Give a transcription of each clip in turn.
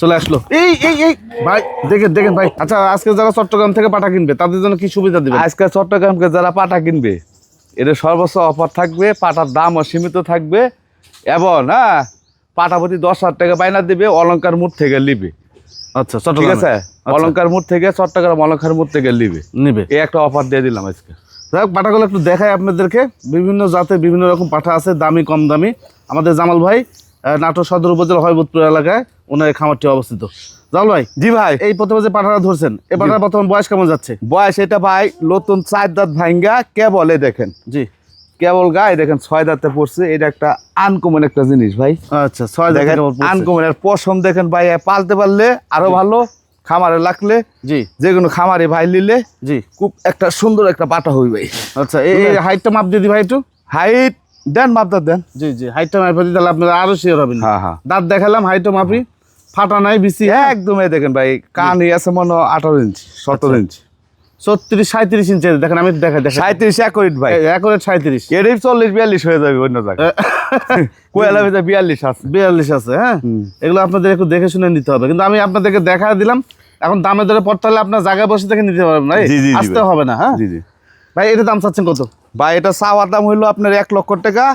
চলে আসলো। এই এই এই। ভাই দেখেন দেখেন ভাই। আচ্ছা আজকে যারা চট্টগ্রাম থেকে পাটা কিনবে তাদের জন্য কি সুবিধা দিবেন? আজকে চট্টগ্রামকে যারা পাটা কিনবে এর সর্বোচ্চ অফার থাকবে পাটার দামও সীমিত থাকবে এবং হ্যাঁ পাটা প্রতি দশ হাজার টাকা বাইনা দিবে অলঙ্কার মুঠ থেকে নিবে। আচ্ছা ঠিক চট্টগ্রাম আছে অলঙ্কার মুঠ থেকে চট্টগ্রাম অলঙ্কার মুঠ থেকে নিবে। নিবে। এই একটা অফার দিয়ে দিলাম আজকে। যাই হোক, পাঠাগুলো একটু দেখাই আপনাদেরকে। বিভিন্ন জাতের বিভিন্ন রকম পাঠা আছে দামি কম দামি। আমাদের জামাল ভাই নাটোর সদর উপজেলা হয়বতপুর এলাকায় ওনার এই খামারটি অবস্থিত। জামাল ভাই জি ভাই। এই প্রথমে যে পাঠাটা ধরছেন এই পাঠার বর্তমান বয়স কেমন যাচ্ছে? বয়স এটা ভাই নতুন চার দাঁত ভাঙ্গা কেবল এই দেখেন। জি। কেবল গায়ে দেখেন ছয় দাঁতে পড়ছে এটা একটা আনকমন একটা জিনিস ভাই। আচ্ছা ছয় দেখেন আনকমন আর পশম দেখেন ভাই পালতে পারলে আরও ভালো খামারে লাগলে জি। যে কোনো খামারে ভাই নিলে জি। খুব একটা সুন্দর একটা পাটা হই ভাই আচ্ছা এই হাইটটা মাপ দিদি ভাই একটু। হাইট দেন মাপটা দেন। জি জি হাইটটা মাপ তাহলে আপনারা আরও শিওর হবেন। হ্যাঁ হ্যাঁ। দাঁত দেখালাম হাইটটা মাপি ফাটা নাই বিসি একদম এই দেখেন ভাই কান আছে মনে হয় আঠারো ইঞ্চি সতেরো ইঞ্চি ছত্রিশ সাঁত্রিশ ইঞ্চি দেখেন আমি দেখা দেখা সাঁত্রিশ একরিট ভাই। একরে সাঁত্রিশ এরই চল্লিশ বিয়াল্লিশ হয়ে যাবে অন্য জায়গায়। কোয়েলা ভিতরে বিয়াল্লিশ আছে। বিয়াল্লিশ আছে হ্যাঁ? এগুলো আপনাদের একটু দেখে শুনে নিতে হবে। কিন্তু আমি আপনাদেরকে দেখা দিলাম এখন দামে দরে পড়তে হলে আপনার জায়গায় বসে থেকে নিতে পারবেন ভাই। আসতে হবে না হ্যাঁ? জি জি। ভাই এটা দাম চাচ্ছেন কত? ভাই এটা চাওয়ার দাম হইল আপনার এক লক্ষ টাকা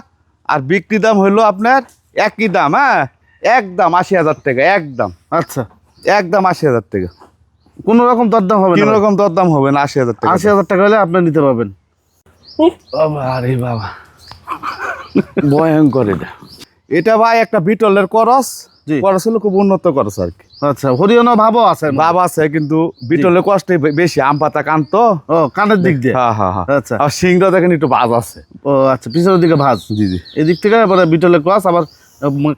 আর বিক্রি দাম হইল আপনার একই দাম হ্যাঁ? একদম আশি হাজার টাকা একদম। আচ্ছা। একদম আশি হাজার টাকা। কোনো রকম দরদাম হবে তিন না ভাই। রকম দরদাম হবে না আশি হাজার টাকা। আশি হাজার টাকা হলে আপনি নিতে পারবেন। আরে বাবা। ভয়ঙ্কর এটা। এটা ভাই একটা বিটলের করস হলো খুব উন্নত করস আর কি। আচ্ছা হরিয়ানা ভাবও আছে বাবা আছে কিন্তু বিটলের কষ্ট বেশি আম পাতা কান তো। কানের দিক দিয়ে? হ্যাঁ হ্যাঁ হ্যাঁ। আচ্ছা। আর সিংটা দেখেন একটু বাজ আছে। ও আচ্ছা পিছনের দিকে ভাজ? জি জি। এই দিক থেকে এবারে বিটলের ক্রস আবার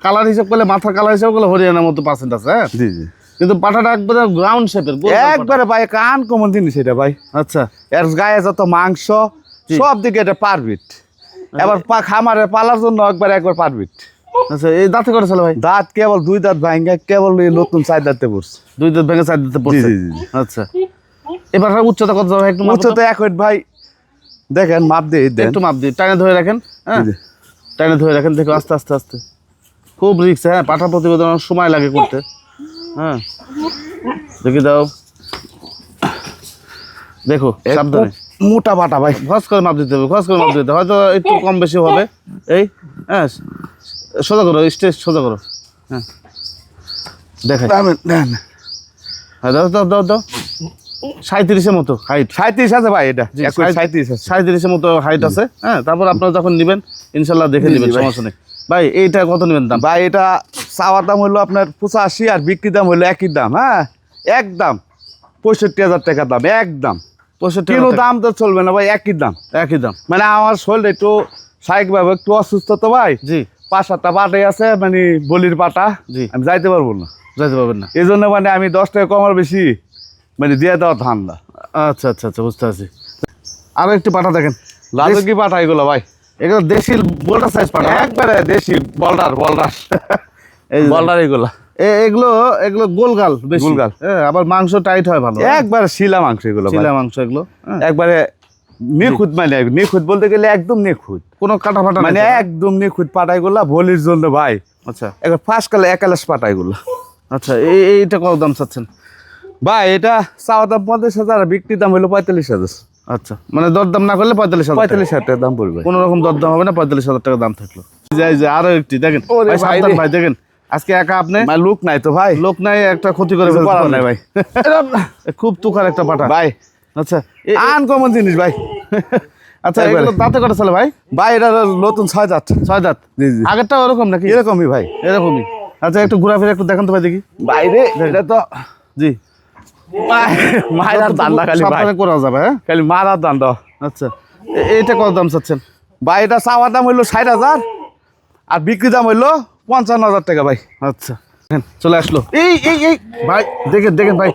কালার হিসাব করলে মাথার কালার হিসাব করলে হরিয়ানার মতো পার্সেন্ট আছে হ্যাঁ? জি জি। কিন্তু পাঠাটা একবারে গ্রাউন্ড শেপের একবারে ভাই কান কমন জিনিস এটা ভাই। আচ্ছা। এর গায়ে যত মাংস সব দিকে এটা পারবিট এবার খামারে পালার জন্য একবার একবার পারবিট আচ্ছা এই দাঁতে করে চলে ভাই? দাঁত কেবল দুই দাঁত ভাঙ্গা কেবল নতুন চার দাঁতে পড়ছে। দুই দাঁত ভেঙে চার দিতে পড়ছে? জি, জি, জি। আচ্ছা। এবার উচ্চতা কত যাবে একটু উচ্চতে এক হইট ভাই। দেখেন মাপ দিয়ে। দেন। একটু মাপ দিই টাইনে ধরে রাখেন হ্যাঁ। টাইনে ধরে রাখেন দেখো আস্তে আস্তে আস্তে। খুব রিক্স হ্যাঁ পাঠা প্রতিবেদন সময় লাগে করতে। হ্যাঁ। দেখি দাও। দেখো সাবধানে। মোটা বাটা ভাই। ঘস করে মাপ দিতে হবে ঘস করে মাপ দিতে হবে। হয়তো একটু কম বেশি হবে। এই হ্যাঁ সোজা করো স্টেজ সোজা করো। হ্যাঁ। দেখাই। হ্যাঁ দাও দাও দাও দাও। সাঁত্রিশের মতো হাইট সাঁত্রিশ আছে ভাই এটা। সাঁত্রিশ আছে। সাঁত্রিশের মতো হাইট আছে। হ্যাঁ তারপর আপনারা যখন নেবেন ইনশাল্লাহ দেখে নেবেন ভাই। সমস্যা নেই। ভাই এইটা কত নেবেন দাম? ভাই এটা চাওয়ার দাম হইল আপনার পঁচাশি আর বিক্রি দাম হইল একই দাম হ্যাঁ? একদম। পঁয়ষট্টি হাজার টাকা দাম একদম। পঁয়ষট্টি টাকা। দাম তো চলবে না ভাই একই দাম। একই দাম। মানে আমার শরীর একটু স্বাভাবিকভাবে একটু অসুস্থ তো ভাই। জি। পাঁচ সাতটা পাটাই আছে মানে বলির পাটা জি। আমি যাইতে পারব না। যাইতে পারবেন না। এই জন্য মানে আমি দশ টাকা কমার বেশি মানে দিয়ে দেওয়া ধান্দা। আচ্ছা আচ্ছা আচ্ছা বুঝতে পারছি। আরও একটু পাঠা দেখেন। লাজকি পাঠা এগুলো ভাই? এগুলো দেশি বোল্ডার সাইজ পাঠা একবারে দেশি বলডার বলডার। এই বলডার এগুলা। এ- এগুলো এগুলো গোলগাল গোলগাল। হ্যাঁ আবার মাংস টাইট হয় ভালো। একবারে শিলা মাংস এগুলো শিলা মাংস এগুলো হ্যাঁ। একবারে নিখুঁত মানে নিখুঁত বলতে গেলে একদম নিখুঁত। কোনো কাটা ফাটা মানে একদম নিখুঁত পাটাইগুলা ভলির জন্য ভাই। আচ্ছা। একবার ফার্স্ট কালে একালাস পাটাইগুলো আচ্ছা এই এইটা কত দাম চাচ্ছেন? ভাই এটা চাওয়া দাম পঞ্চাশ হাজার আর বিক্রি দাম হলো পঁয়তাল্লিশ হাজার। আচ্ছা মানে দরদাম না করলে পঁয়তাল্লিশ হাজার। পঁয়তাল্লিশ হাজার টাকা দাম পড়বে। কোনো রকম দরদাম হবে না পঁয়তাল্লিশ হাজার টাকা দাম থাকল। যাই যে আরও একটি দেখেন। ভাই, দেখেন। আজকে একা আপনি? লোক নাই তো ভাই। লোক নাই একটা ক্ষতি করে। নাই ভাই। খুব তুকার একটা পাটা। ভাই আচ্ছা আনকমন জিনিস ভাই। আচ্ছা। এগুলো দাঁতে কটা চলে ভাই? ভাই এটা নতুন ছয় দাঁত। ছয় দাঁত? জি জি। আগেরটা ওরকম নাকি? এরকমই ভাই। এরকমই। আচ্ছা একটু ঘোরাফেরা একটু দেখান তো ভাই দেখি। বাইরে এটা তো জি। মায়ের খালি ভাই। সাবধানে করা যাবে হ্যাঁ? খালি মারার দান্ড আচ্ছা এইটা কত দাম চাচ্ছেন? ভাই এটা চাওয়ার দাম হইল ষাট হাজার আর বিক্রি দাম হইল পঞ্চান্ন হাজার টাকা ভাই। আচ্ছা চলে আসলো। এই এই এই ভাই দেখেন দেখেন ভাই।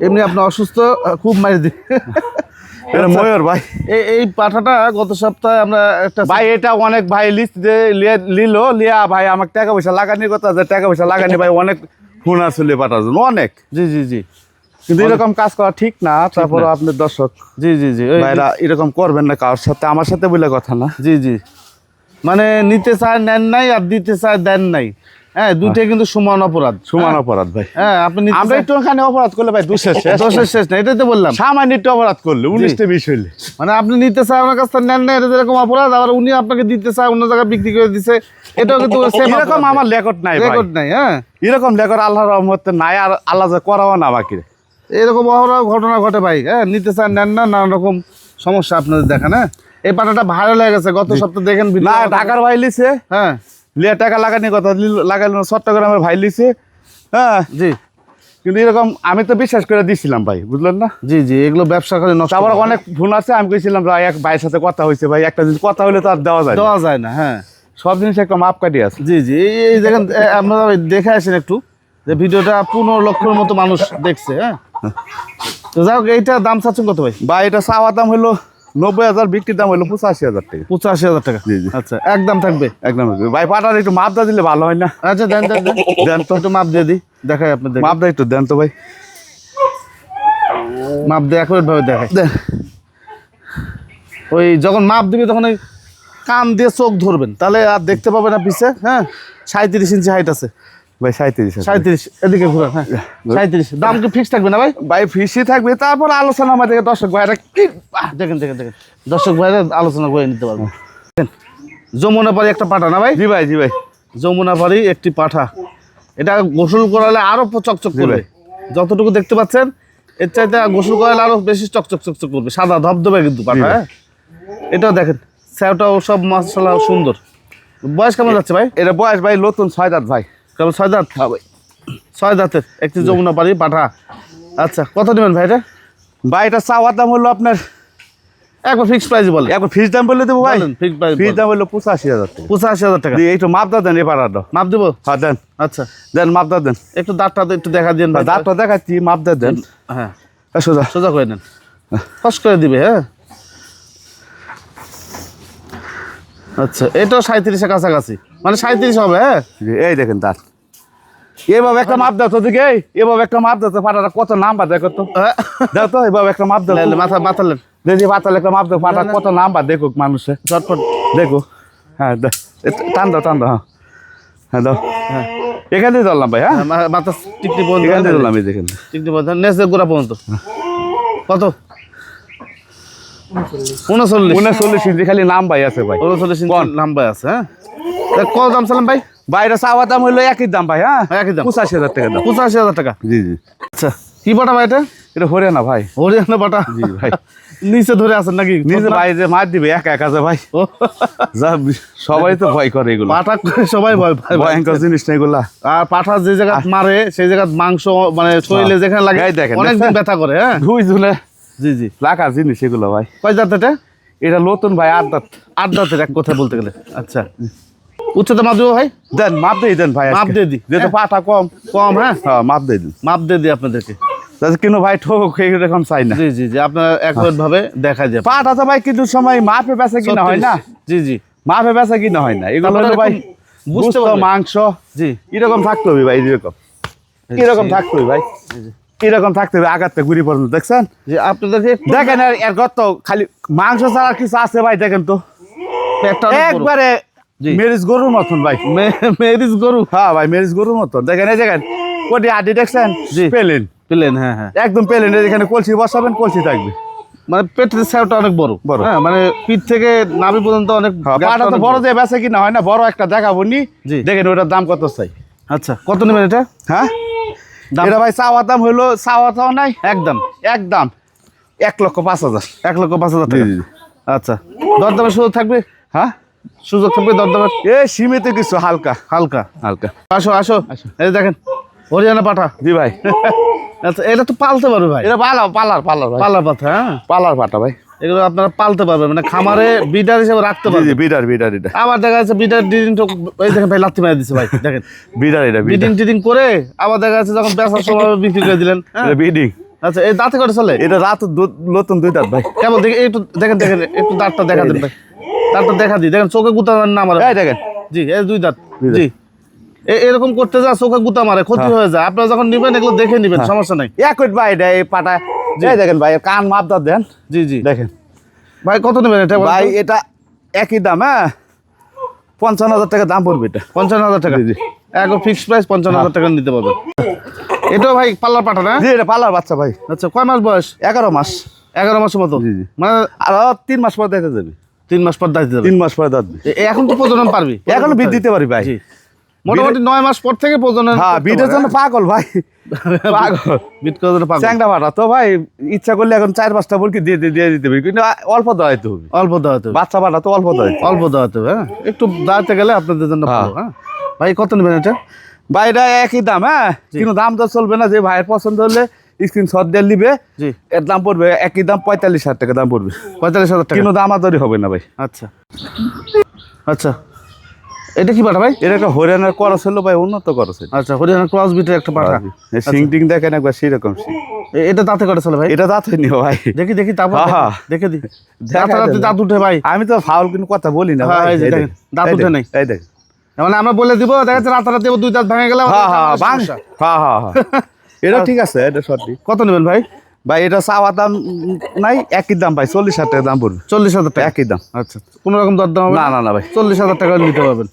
এমনি আপনি অসুস্থ খুব মারি দি এটা ময়ূর ভাই। এই এই পাঠাটা গত সপ্তাহে আমরা একটা ভাই এটা অনেক ভাই লিস্ট লিল লিয়া ভাই আমাকে টাকা পয়সা লাগানির কথা আছে টাকা পয়সা লাগানি ভাই অনেক ফোন আসলে পাঠার জন্য অনেক। জি জি জি। কিন্তু এরকম কাজ করা ঠিক না তারপরে আপনার দর্শক। জি জি জি। ভাইরা এরকম করবেন না কারোর সাথে আমার সাথে বলে কথা না। জি জি। মানে নিতে চায় নেন নাই আর দিতে চায় দেন নাই। হ্যাঁ দুইটাই কিন্তু সমান অপরাধ। সমান অপরাধ ভাই। হ্যাঁ আপনি নিতে আমরা চান- একটু ওখানে অপরাধ করলে ভাই শেষ দোষের শেষ। না এটাই তো বললাম। সামান্য একটু অপরাধ করলে উনিশটা বিশ হইলে। মানে আপনি নিতে চান আমার কাছ থেকে নেন না এটা যেরকম অপরাধ আবার উনি আপনাকে দিতে চায় অন্য জায়গায় বিক্রি করে দিছে এটাও কিন্তু এরকম আমার লেকট নাই ভাই। রেকর্ড নাই হ্যাঁ। এরকম লেকট আল্লাহর রহমতে নাই আর আল্লাহ যে করাও না বাকি। এরকম অহরহ ঘটনা ঘটে ভাই হ্যাঁ নিতে চান নেন না নানা রকম সমস্যা আপনাদের দেখেন হ্যাঁ। এই পাটাটা ভাইরাল হয়ে গেছে গত সপ্তাহে দেখেন না ঢাকার ভাই হ্যাঁ। লিয়ে টাকা লাগানি কথা না, চট্টগ্রামের ভাই লিছে হ্যাঁ? জি। কিন্তু এরকম আমি তো বিশ্বাস করে দিছিলাম ভাই বুঝলেন না? জি জি এগুলো ব্যবসা করে নষ্ট করে। অনেক ফোন আছে আমি কইছিলাম ভাই এক ভাইয়ের সাথে কথা হয়েছে ভাই একটা জিনিস কথা হলে তো আর দেওয়া যায় দেওয়া যায় না হ্যাঁ। সব জিনিস একটা মাপ কাটি আছে। জি জি এই দেখেন আপনারা দেখে আসেন একটু যে ভিডিওটা পনেরো লক্ষের মতো মানুষ দেখছে হ্যাঁ? তো যাই হোক এইটা দাম চাচ্ছেন কত ভাই? ভাই এটা চাওয়ার দাম হলো নব্বই হাজার বিক্রির দাম হলো পঁচাশি হাজার টাকা। পঁচাশি হাজার টাকা। জি, জি। আচ্ছা একদম থাকবে? একদম ভাই পাটার একটু মাপটা দিলে ভালো হয় না? আচ্ছা দেন দেন তো। একটু মাপ দিয়ে দিই দেখাই আপনাদের। মাপটা একটু দেন তো ভাই। মাপ দিয়ে ভাবে দেখাই। ওই যখন মাপ দিবে তখন ওই কান দিয়ে চোখ ধরবেন। তাহলে আর দেখতে পাবেন না পিছে হ্যাঁ? সাঁত্রিশ ইঞ্চি হাইট আছে। ভাই সাঁত্রিশ। সাঁত্রিশ এদিকে ঘুরান হ্যাঁ। সাঁত্রিশ দাম কি ফিক্স থাকবে না ভাই? ভাই ফিসি থাকবে। তারপর আলোচনা আমাদের দর্শক ভাইরা কি দেখেন দেখেন দেখেন। দর্শক ভাইরা আলোচনা করে নিতে পারব। যমুনা পাড়ি একটা পাঠা না ভাই? জি ভাই জি ভাই। যমুনা পাড়ি একটি পাঠা। এটা গোসল করালে আরও চকচক করবে। যতটুকু দেখতে পাচ্ছেন এর চাইতে গোসল করালে আরও বেশি চকচক চকচক করবে। সাদা ধবধবে কিন্তু পাঠা হ্যাঁ। এটাও দেখেন স্যাওটাও সব মশলা সুন্দর। বয়স কেমন যাচ্ছে ভাই? এটা বয়স ভাই নতুন ছয় দাঁত ভাই। কেমন ছয় দাঁত? ছয় দাঁতের একটি যমুনা পাড়ি পাঠা আচ্ছা কত নেবেন ভাই এটা? ভাই এটা চাওয়ার দাম হলো আপনার একবার ফিক্স প্রাইস বলে একবার ফিস দাম বলে দেবো ভাই। fixed price ফিস দাম হলো পঁচাশি হাজার টাকা। পঁচাশি হাজার টাকা। একটু মাপটা দেন এ পাড়াটা মাপ দেবো? হ্যাঁ দেন। আচ্ছা। দেন মাপটা দেন। একটু দাঁতটা একটু দেখা দিন ভাই। দাঁতটা দেখাচ্ছি মাপটা দেন। হ্যাঁ। হ্যাঁ, সোজা। সোজা করে নেন। ফস করে দিবে হ্যাঁ? আচ্ছা এটাও সাঁত্রিশের কাছাকাছি। মানে সাঁত্রিশ হবে হ্যাঁ? এই দেখেন দাঁত। এভাবে একটা মাপ দাও তো দিকে এভাবে একটা মাপ দাও তো পাটাটা কত নাম্বার দেখো তো। হ্যাঁ। দাও তো এভাবে একটা মাপ দাও। মাথা মাথা লেন। দেখি পাতাল একটা মাপ দাও পাটা কত নাম্বার দেখুক মানুষে। ঝটপট। দেখো। হ্যাঁ টান দাও টান দাও হ্যাঁ। হ্যাঁ দাও। হ্যাঁ। এখান দিয়ে ধরলাম ভাই হ্যাঁ। হ্যাঁ, মাথা টিকটি পর্যন্ত এখান দিয়ে ধরলাম এই দেখেন। টিকটি পর্যন্ত নেসে গোড়া পর্যন্ত। কত? উনচল্লিশ। উনচল্লিশ। ইঞ্চি খালি নাম ভাই আছে ভাই। উনচল্লিশ? ইঞ্চি লম্বা আছে হ্যাঁ। কত দাম চালাম ভাই? বাইরে চাওয়া দাম হলো একই দাম ভাই হ্যাঁ? একই দাম। পঁচাশি হাজার টাকা দাম। পঁচাশি হাজার টাকা। জি জি। আচ্ছা কি বাটা ভাই এটা? এটা হরিয়ানা ভাই। হরিয়ানা বাটা? জি ভাই। নিচে ধরে আছেন নাকি? নিজে ভাই যে মার দিবে একা একা যে ভাই। যা সবাই তো ভয় করে এগুলো। পাঠা করে সবাই ভয় ভাই। ভয়ঙ্কর জিনিস না এগুলা। আর পাঠা যে জায়গা মারে সেই জায়গা মাংস মানে শরীরে যেখানে লাগে দেখেন, অনেক দিন দেখছেন? ব্যথা করে হ্যাঁ? দুই ঝুলে জি জি। লাগার জিনিস এগুলো ভাই। কয় জাত এটা? এটা নতুন ভাই আট দাঁত আট দাঁতের এক কথা বলতে গেলে। আচ্ছা। উচ্চতা মাপ দেবো ভাই? দেন মাপ দিয়ে দেন ভাই মাপ দিয়ে দিই। যেহেতু পাটা কম কম হ্যাঁ? হ্যাঁ মাপ দিয়ে দিন। মাপ দিয়ে দিই আপনাদেরকে। কিন্তু ভাই ঠোক এরকম চাই না। জি জি জি আপনারা একবার ভাবে দেখা যায়। পাটা তো ভাই কিন্তু সময় মাপে বেচা কিনা হয় না। জি জি। মাপে বেচা কিনা হয় না। এগুলো হলো ভাই বুঝতে মাংস। জি। এরকম থাকতে হবে ভাই এরকম। এরকম থাকতে হবে ভাই। এরকম থাকতে হবে আগাতে ঘুরি পর্যন্ত দেখছেন? জি আপনাদেরকে দেখেন এর গত খালি মাংস ছাড়া কিছু আছে ভাই দেখেন তো। একবারে। মেরিজ গরুর মতন ভাই। মেরিজ গরু। হ্যাঁ ভাই মেরিজ গরুর মতন। দেখেন এই দেখেন কোটি আডি দেখছেন। পেলেন। পেলেন হ্যাঁ হ্যাঁ। একদম পেলেন এখানে কলসি বসাবেন কলসি থাকবে। মানে পেটের সাইডটা অনেক বড়। বড়। হ্যাঁ মানে পিঠ থেকে নাভি পর্যন্ত অনেক হ্যাঁ, পাটা তো বড় দিয়ে বেচা কিনা হয় না বড় একটা দেখাবো নি। দেখেন ওটার দাম কত চাই? আচ্ছা কত নেবেন এটা? হ্যাঁ? এটা ভাই চাওয়ার দাম হলো চাওয়া চাওয়া নাই? একদম। একদম এক লক্ষ পাঁচ হাজার। এক লক্ষ পাঁচ হাজার। আচ্ছা দরদামের সুযোগ থাকবে? হ্যাঁ? সুযোগ থাকবে দরদামের এ সীমিত কিছু হালকা হালকা। হালকা। আসো আসো। এই দেখেন হরিয়ানা পাঠা। জি ভাই। আচ্ছা এটা তো পালতে পারবে ভাই? এটা পালার পালার পালার ভাই। পাঠা হ্যাঁ? পালার পাটা ভাই। এগুলো আপনারা পালতে পারবেন মানে খামারে বিডার হিসেবে রাখতে পারবেন বিডার বিডার এটা। আবার দেখা যাচ্ছে বিডার ডিডিং তো এই দেখেন ভাই লাথি মেরে দিচ্ছে ভাই দেখেন। বিডার এটা বিডিং টিডিং করে আবার দেখা যাচ্ছে যখন বেচার সময় বিক্রি করে দিলেন হ্যাঁ? এটা বিডিং। আচ্ছা এই দাঁতে করে চলে? এটা রাত নতুন দুই দাঁত ভাই। কেমন দেখে একটু দেখেন দেখেন একটু দাঁতটা দেখা দেন ভাই। দাঁতটা দেখা দিই। দেখেন চোখে গুতা না আমার এই দেখেন। জি এই দুই দাঁত। জি। এ- এরকম করতে যা চোখে গুতা মারে ক্ষতি হয়ে। যায়। আপনারা যখন নিবেন এগুলো দেখে নিবেন সমস্যা নাই। এক কোট ভাই এটা এই পাটা এই দেখেন ভাই কান মাপ দাঁত দেন। জি জি। দেখেন। ভাই কত নেবেন এটা ভাই এটা একই দাম হ্যাঁ। পঞ্চান্ন হাজার টাকা দাম পড়বে এটা। পঞ্চান্ন হাজার টাকা। জি। একদম ফিক্সড প্রাইস পঞ্চান্ন হাজার টাকা নিতে পারবেন এটাও ভাই পাল্লার পাঠা না? জি এটা পালার বাচ্চা ভাই। আচ্ছা কয় মাস বয়স? এগারো মাস। এগারো মাসের মতো। জি, জি। মানে আর তিন মাস পর দেখা যাবে। তিন মাস পর যাবে তিন মাস পরে দাঁত এখন তো প্রজনন পারবি। এখন বিদ দিতে পারি ভাই। মোটামুটি নয় মাস পর থেকে প্রজনন হ্যাঁ বিটের জন্য পাগল ভাই। পাগল। হ্যাঁ? বিট করার জন্য পাগল। চ্যাংটা পাটা তো ভাই ইচ্ছা করলে এখন চার পাঁচটা মুরগি দিয়ে দিয়ে দিতে হবে। কিন্তু অল্প হবে। অল্প হবে। বাচ্চা তো অল্প অল্প হবে। হ্যাঁ। একটু দাঁড়াতে গেলে আপনাদের জন্য হ্যাঁ। ভালো হ্যাঁ। ভাই কত নেবেন এটা? ভাই এটা একই দাম হ্যাঁ। কিন্তু দাম তো চলবে না যে ভাইয়ের পছন্দ হলে স্ক্রিন শট দিয়ে নিবে এর দাম পড়বে একই দাম পঁয়তাল্লিশ হাজার টাকা দাম পড়বে। পঁয়তাল্লিশ হাজার টাকা। কিন্তু দাম আদরি হবে না ভাই। আচ্ছা। আচ্ছা। এটা কি পাঠা ভাই? এটা একটা হরিয়ানার করস হলো ভাই উন্নত করস আচ্ছা হরিয়ানা ক্রস বিটের একটা পাঠা সিং টিং দেখেন একবার সেরকম সিং। এটা দাঁতে করে চলে ভাই। এটা দাঁত হয়নি ভাই। দেখি দেখি তারপর। দেখে দি। দাঁত দাঁত উঠে ভাই। আমি তো ফাউল কিন্তু কথা বলি না হ্যাঁ, দাঁত উঠে নাই। এই দেখেন। মানে আমরা বলে দিব দেখা যাচ্ছে রাতারাতি দুই দাঁত ভেঙে গেলে হ্যাঁ। হ্যাঁ হ্যাঁ হ্যাঁ এটা ঠিক আছে এটা সঠিক কত নেবেন ভাই? ভাই এটা চাওয়া দাম নাই একই দাম ভাই চল্লিশ হাজার টাকা দাম পড়বে। চল্লিশ হাজার টাকা? একই দাম। আচ্ছা কোনো রকম দর দাম না? না না ভাই। চল্লিশ হাজার টাকা নিতে পারবেন।